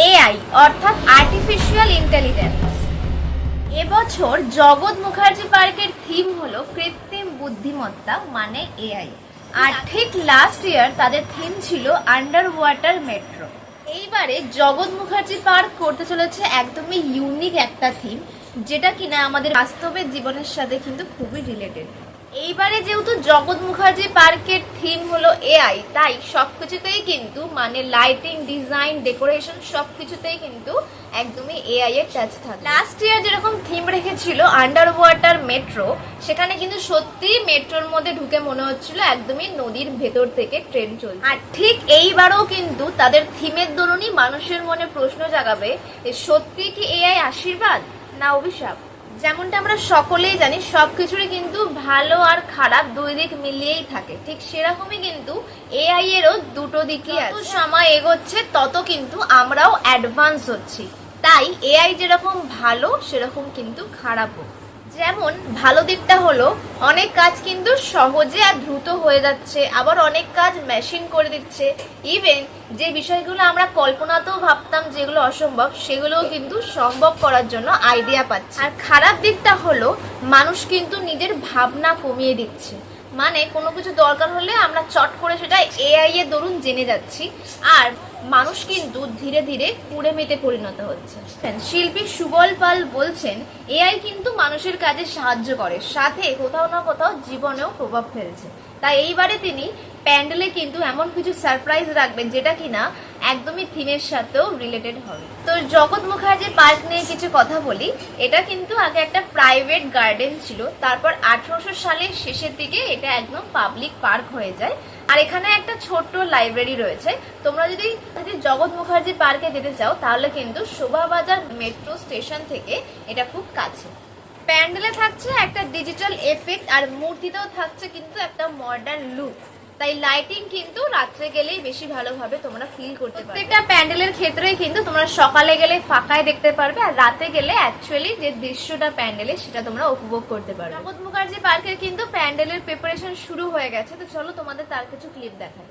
AI, অর্থাৎ artificial intelligence এবছর জগৎ মুখার্জি পার্কের থিম হলো কৃত্রিম বুদ্ধিমত্তা মানে এআই। আর ঠিক লাস্ট ইয়ার তাদের থিম ছিল আন্ডার ওয়াটার মেট্রো এইবারে জগৎ মুখার্জি পার্ক করতে চলেছে একদমই ইউনিক একটা থিম যেটা কিনা আমাদের বাস্তবের জীবনের সাথে কিন্তু খুবই রিলেটেড এইবারে যেহেতু জগৎ মুখার্জি পার্কের থিম হলো এআই তাই সবকিছুতেই কিন্তু মানে লাইটিং ডিজাইন ডেকোরেশন সবকিছুতেই কিন্তু একদমই এআই এর টাচ থাকে লাস্ট ইয়ার যেরকম থিম রেখেছিল আন্ডার ওয়াটার মেট্রো সেখানে কিন্তু সত্যি মেট্রোর মধ্যে ঢুকে মনে হচ্ছিল একদমই নদীর ভেতর থেকে ট্রেন চলছে। আর ঠিক এইবারও কিন্তু তাদের থিমের দরুনই মানুষের মনে প্রশ্ন জাগাবে সত্যি কি এআই আশীর্বাদ? না, অভিশাপ। যেমনটা আমরা সকলেই জানি সব কিছুরই কিন্তু ভালো আর খারাপ দুই দিক মিলিয়েই থাকে। ঠিক সেরকমই কিন্তু এআই এরও দুটো দিকই আছে। যত সময় এগোচ্ছে তত কিন্তু আমরাও অ্যাডভান্স হচ্ছি। তাই এআই যেরকম ভালো সেরকম কিন্তু খারাপও। যেমন, ভালো দিকটা হলো, অনেক কাজ কিন্তু সহজে আর দ্রুত হয়ে যাচ্ছে, আবার অনেক কাজ মেশিন করে দিচ্ছে। ইভেন যে বিষয়গুলো আমরা কল্পনাতেও ভাবতাম যেগুলো অসম্ভব, সেগুলোও কিন্তু সম্ভব করার জন্য আইডিয়া পাচ্ছে। আর খারাপ দিকটা হলো, মানুষ কিন্তু নিজের ভাবনা কমিয়ে দিচ্ছে। মানে কোনো কিছু দরকার হলে আমরা চট করে সেটা এআই এর দরুন জেনে যাচ্ছি। আর মানুষ কিন্তু ধীরে ধীরে কুড়ে মেতে পরিণত হচ্ছে। শিল্পী সুবল পাল বলছেন এআই কিন্তু মানুষের কাজে সাহায্য করে, সাথে কোথাও না কোথাও জীবনেও প্রভাব ফেলছে। তাই এইবারে তিনি প্যান্ডেলে কিন্তু এমন কিছু সারপ্রাইজ রাখবেন, যেটা কিনা একদমই থিমের সাথেও রিলেটেড হবে। তো জগৎ মুখার্জি পার্ক নিয়ে কিছু কথা বলি। এটা কিন্তু আগে একটা প্রাইভেট গার্ডেন ছিল। তারপর আঠারোশো সালের শেষের দিকে এটা একদম পাবলিক পার্ক হয়ে যায়। আর এখানে একটা ছোট্ট লাইব্রেরি রয়েছে। তোমরা যদি যদি জগৎ মুখার্জি পার্কে যেতে চাও, তাহলে কিন্তু শোভাবাজার মেট্রো স্টেশন থেকে এটা খুব কাছে। প্যান্ডেলে থাকছে একটা ডিজিটাল এফেক্ট আর মূর্তিতেও থাকছে কিন্তু একটা মডার্ন লুক তাই লাইটিং কিন্তু রাত্রে গেলেই বেশি ভালোভাবে তোমরা ফিল করতে পারবে। প্রত্যেকটা প্যান্ডেলের ক্ষেত্রেই কিন্তু তোমরা সকালে গেলে ফাঁকায় দেখতে পারবে আর রাতে গেলে অ্যাকচুয়ালি যে দৃশ্যটা প্যান্ডেলে সেটা তোমরা উপভোগ করতে পারবে। জগৎ মুখার্জি পার্কের কিন্তু প্যান্ডেলের প্রিপারেশন শুরু হয়ে গেছে তো চলো তোমাদের তার কিছু ক্লিপ দেখাই।